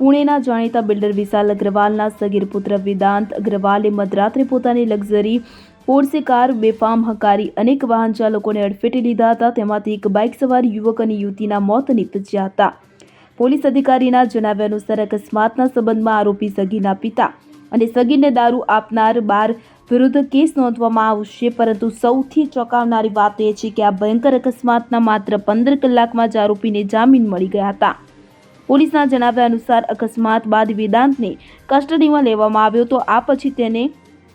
પુણેના જાણીતા બિલ્ડર વિશાલ અગ્રવાલના સગીર પુત્ર વેદાંત અગ્રવાલે મધરાત્રે પોતાની લક્ઝરી પોર્સે કાર બેફામ હકારી અનેક વાહન ચાલકોને અડફેટે લીધા હતા. તેમાંથી એક બાઇક સવાર યુવક અને યુવતીના મોત નીપજ્યા હતા. પોલીસ અધિકારીના જણાવ્યા અનુસાર અકસ્માતના સંબંધમાં આરોપી સગીના પિતા અને સગીરને દારૂ આપનાર બાર વિરુદ્ધ કેસ નોંધવામાં આવશે. પરંતુ સૌથી ચોંકાવનારી વાત એ છે કે આ ભયંકર અકસ્માતના માત્ર પંદર કલાકમાં જ આરોપીને જામીન મળી ગયા હતા. પોલીસના જણાવ્યા અનુસાર અકસ્માત બાદ વેદાંતને કસ્ટડીમાં લેવામાં આવ્યો તો આ પછી તેને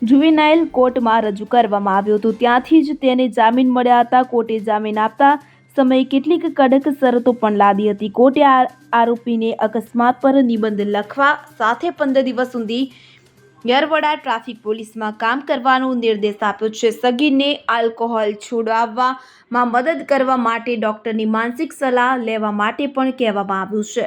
જુવેનાઇલ કોર્ટમાં રજૂ કરવામાં આવ્યો હતો. ત્યાંથી જ તેને જામીન મળ્યા હતા. કોર્ટે જામીન આપતા સમયે કેટલીક કડક શરતો પણ લાદી હતી. કોર્ટે આરોપીને અકસ્માત પર નિબંધ લખવા સાથે પંદર દિવસ સુધી યરવડા ટ્રાફિક પોલીસમાં કામ કરવાનો નિર્દેશ આપ્યો છે. સગીરને આલ્કોહોલ છોડાવવામાં મદદ કરવા માટે ડૉક્ટરની માનસિક સલાહ લેવા માટે પણ કહેવામાં આવ્યું છે.